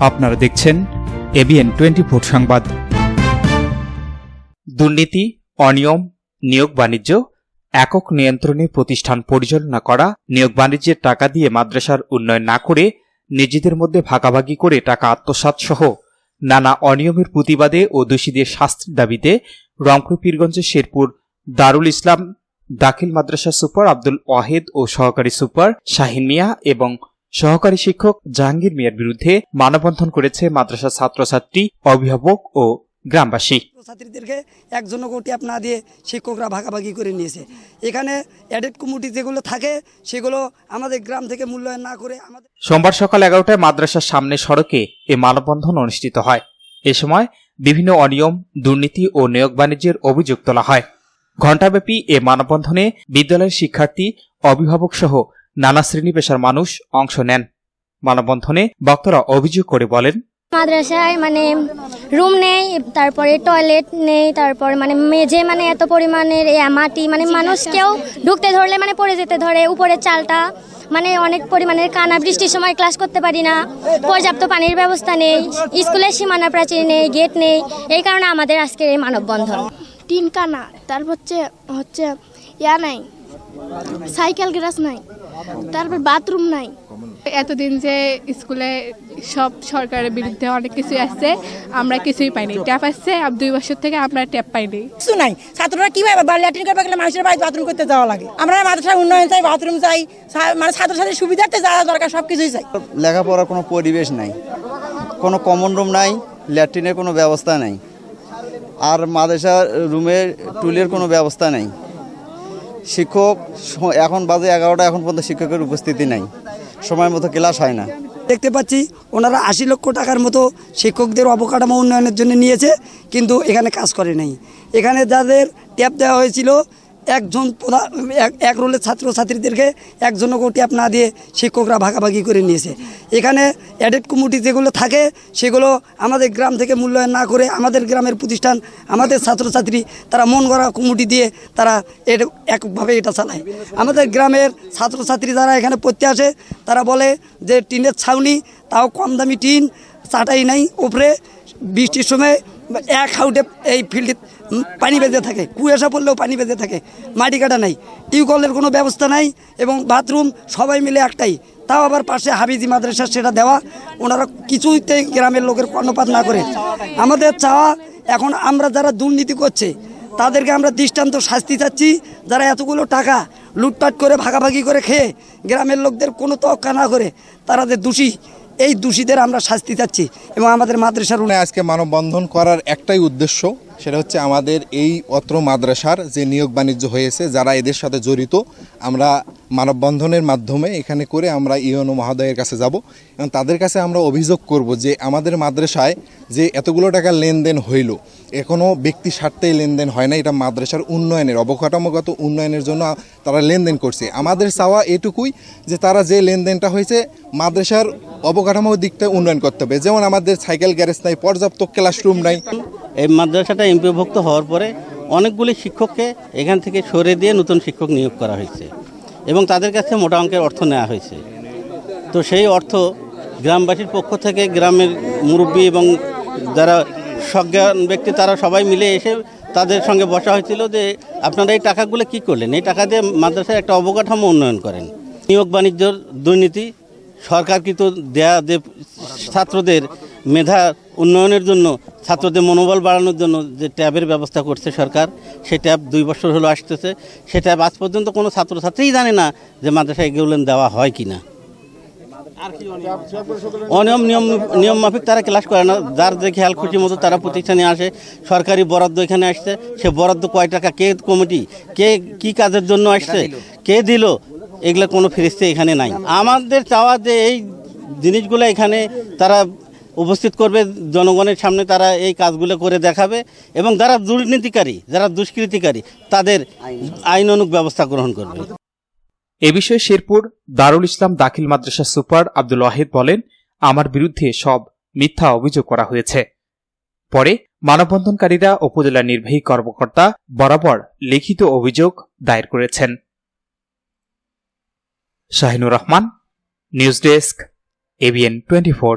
আপনারা দেখছেন ABN twenty four সংবাদ। দুর্নীতি, অনিয়ম, নিয়োগ বাণিজ্য, একক নিয়ন্ত্রণে প্রতিষ্ঠান পরিচালনা করা, নিয়োগ বাণিজ্যের টাকা দিয়ে মাদ্রাসার উন্নয়ন না করে নিজেদের মধ্যে ভাগাভাগি করে টাকা আত্মসাৎ সহ নানা অনিয়মের প্রতিবাদে ও দোষীদের শাস্তির দাবিতে রংপুর, পীরগঞ্জের শেরপুর দারুল ইসলাম দাখিল মাদ্রাসা সুপার আব্দুল ওয়াহেদ ও সহকারী সুপার শাহিন মিয়া এবং সহকারী শিক্ষক জাহাঙ্গীর মিয়ার বিরুদ্ধে মানববন্ধন করেছে মাদ্রাসা ছাত্রছাত্রী অভিভাবক ও গ্রামবাসী। ছাত্রীদেরকে একজন ট্যাপ না দিয়ে শিক্ষকরা ভাগাভাগি করে নিয়েছে। এখানে অ্যাডেড কমিটি যেগুলো থাকে সেগুলো আমাদের গ্রাম থেকে মূল্যায়ন না করে আমাদের সোমবার সকাল এগারোটায় মাদ্রাসার সামনে সড়কে এ মানববন্ধন অনুষ্ঠিত হয়। এ সময় বিভিন্ন অনিয়ম দুর্নীতি ও নিয়োগ বাণিজ্যের অভিযোগ তোলা হয়। ঘণ্টাব্যাপী এ মানববন্ধনে বিদ্যালয়ের শিক্ষার্থী অভিভাবক সহ নানা শ্রেণি পেশার মানুষ অংশ নেন। মানববন্ধনে বক্তারা অভিযোগ করে বলেন, মাদ্রাসায় মানে রুম নেই, তারপরে টয়লেট নেই, তারপর মানে মেঝে মানে এত পরিমাণের মাটি মানে মানুষ কেউ ঢুকতে ধরলে মানে পড়ে যেতে ধরে উপরের চালটা মানে অনেক পরিমাণের কানা, বৃষ্টির সময় ক্লাস করতে পারি না, পর্যাপ্ত পানির ব্যবস্থা নেই, স্কুলের সীমানা প্রাচীর নেই, গেট নেই, এই কারণে আমাদের আজকের এই মানববন্ধন। টিন কানা তারপর হচ্ছে হচ্ছে ইয়া নাই সাইকেল গ্যারাজ নাই তারপর বাথরুম নাই। এতদিন যে স্কুলে সব সরকারের বিরুদ্ধে অনেক কিছু আসছে আমরা কিছুই পাইনি। ট্যাপ আসছে আর দুই বছর থেকে আমরা ট্যাপ পাইনি। কিছু নাই। ছাত্ররা কীভাবে বা ল্যাট্রিন করবে গেলে মানুষের বাড়ি বাথরুম করতে যাওয়া লাগে? আমরা মাদ্রাসায় উন্নয়ন চাই বাথরুম চাই মানে ছাত্রছাত্রীর সুবিধার্থে যা যা দরকার সব কিছুই চাই। লেখাপড়ার কোনো পরিবেশ নাই। কোনো কমন রুম নাই ল্যাট্রিনের কোনো ব্যবস্থা নাই। আর মাদ্রাসা রুমে টুলের কোনো ব্যবস্থা নেই। শিক্ষক এখন বাজে এগারোটা, এখন পর্যন্ত শিক্ষকের উপস্থিতি নাই। সময় মতো ক্লাস হয় না। দেখতে পাচ্ছি, ওনারা আশি লক্ষ টাকার মতো শিক্ষকদের অবকাঠামো উন্নয়নের জন্য নিয়েছে, কিন্তু এখানে কাজ করে নাই। এখানে যাদের ট্যাপ দেওয়া হয়েছিল একজন প্রধা- এক- রোলের ছাত্রছাত্রীদেরকে একজনকেও ট্যাপ না দিয়ে শিক্ষকরা ভাগাভাগি করে নিয়েছে। এখানে অ্যাডেড কমিটি যেগুলো থাকে, সেগুলো আমাদের গ্রাম থেকে মূল্যায়ন না করে আমাদের গ্রামের প্রতিষ্ঠান, আমাদের ছাত্রছাত্রী, তারা মন গড়া কমিটি দিয়ে তারা এটা একভাবে এটা চালায়। আমাদের গ্রামের ছাত্রছাত্রী যারা এখানে পড়তে আসে, তারা বলে যে, টিনের ছাউনি, তাও কম দামি টিন, চাটাই নাই উপরে বৃষ্টির সময় এক হাউটে এই ফিল্ডে পানি বেঁধে থাকে। কুয়াশা পড়লেও পানি বেঁধে থাকে। মাটি কাটা নাই। টিউবওয়েলের কোনো ব্যবস্থা নাই এবং বাথরুম সবাই মিলে একটাই। তাও আবার পাশে হাবিজি মাদ্রাসা, সেটা দেওয়া। ওনারা কিছুতেই গ্রামের লোকের কর্ণপাত না করে। আমাদের চাওয়া, এখন আমরা যারা দুর্নীতি করছে, তাদেরকে আমরা দৃষ্টান্ত শাস্তি চাচ্ছি। যারা এতগুলো টাকা লুটপাট করে, ভাগাভাগি করে খেয়ে গ্রামের লোকদের কোনো তক্কা না করে, তারা যে দোষী এই দোষীদের আমরা শাস্তি চাচ্ছি এবং আমাদের মাদ্রাসার আজকে মানববন্ধন করার একটাই উদ্দেশ্য সেটা হচ্ছে আমাদের এই অত্র মাদ্রাসার যে নিয়োগ বাণিজ্য হয়েছে, যারা এদের সাথে জড়িত, আমরা মানববন্ধনের মাধ্যমে এখানে করে আমরা ইউএনও মহোদয়ের কাছে যাব এবং তাদের কাছে আমরা অভিযোগ করব যে আমাদের মাদ্রাসায় যে এতগুলো টাকা লেনদেন হইল এখনও ব্যক্তি স্বার্থেই লেনদেন হয় না, এটা মাদ্রাসার উন্নয়নের, অবকাঠামোগত উন্নয়নের জন্য তারা লেনদেন করছে। আমাদের চাওয়া এটুকুই যে তারা যে লেনদেনটা হয়েছে, মাদ্রাসার অবকাঠামোর দিকটা উন্নয়ন করতে হবে। যেমন আমাদের সাইকেল গ্যারেজ নাই, পর্যাপ্ত ক্লাসরুম নাই। এই মাদ্রাসাটা এমপিভুক্ত হওয়ার পরে অনেকগুলি শিক্ষককে এখান থেকে সরে দিয়ে নতুন শিক্ষক নিয়োগ করা হয়েছে এবং তাদের কাছে মোটা অঙ্কের অর্থ নেওয়া হয়েছে। তো সেই অর্থ গ্রামবাসীর পক্ষ থেকে গ্রামের মুরব্বী এবং যারা সজ্ঞান ব্যক্তি, তারা সবাই মিলে এসে তাদের সঙ্গে বসা হয়েছিল যে আপনারা এই টাকাগুলো কি করলেন? এই টাকা দিয়ে মাদ্রাসায় একটা অবকাঠামো উন্নয়ন করেন। নিয়োগ বাণিজ্যর দুর্নীতি, সরকারকৃত দেয়া যে ছাত্রদের মেধা উন্নয়নের জন্য, ছাত্রদের মনোবল বাড়ানোর জন্য যে ট্যাবের ব্যবস্থা করছে সরকার, সেই ট্যাব দুই বছর হলো আসতেছে। সে ট্যাব আজ পর্যন্ত কোনো ছাত্রছাত্রীই জানে না যে মাদ্রাসায় এগুলো দেওয়া হয় কি না অনিয়ম, নিয়ম নিয়ম মাফিক তারা ক্লাস করে না। যার যে খেয়াল খুশি মতো তারা প্রতিষ্ঠানে আসে। সরকারি বরাদ্দ এখানে আসছে। সে বরাদ্দ কয় টাকা, কে কমিটি, কে কি কাজের জন্য আসছে, কে দিল, এগুলো কোনো ফিরিস্তে এখানে নাই। আমাদের চাওয়া যে এই জিনিসগুলো এখানে তারা উপস্থিত করবে জনগণের সামনে তারা এই কাজগুলো করে দেখাবে এবং যারা দুর্নীতিকারী, যারা দুষ্কৃতিকারী, তাদের আইনানুগ ব্যবস্থা গ্রহণ করবে। এ বিষয়ে শেরপুর দারুল ইসলাম দাখিল মাদ্রাসা সুপার আব্দুল ওয়াহিদ বলেন, আমার বিরুদ্ধে সব মিথ্যা অভিযোগ করা হয়েছে। পরে মানববন্ধনকারীরা উপজেলা নির্বাহী কর্মকর্তা বরাবর লিখিত অভিযোগ দায়ের করেছেন। Shahinur Rahman, news desk ABN twenty four.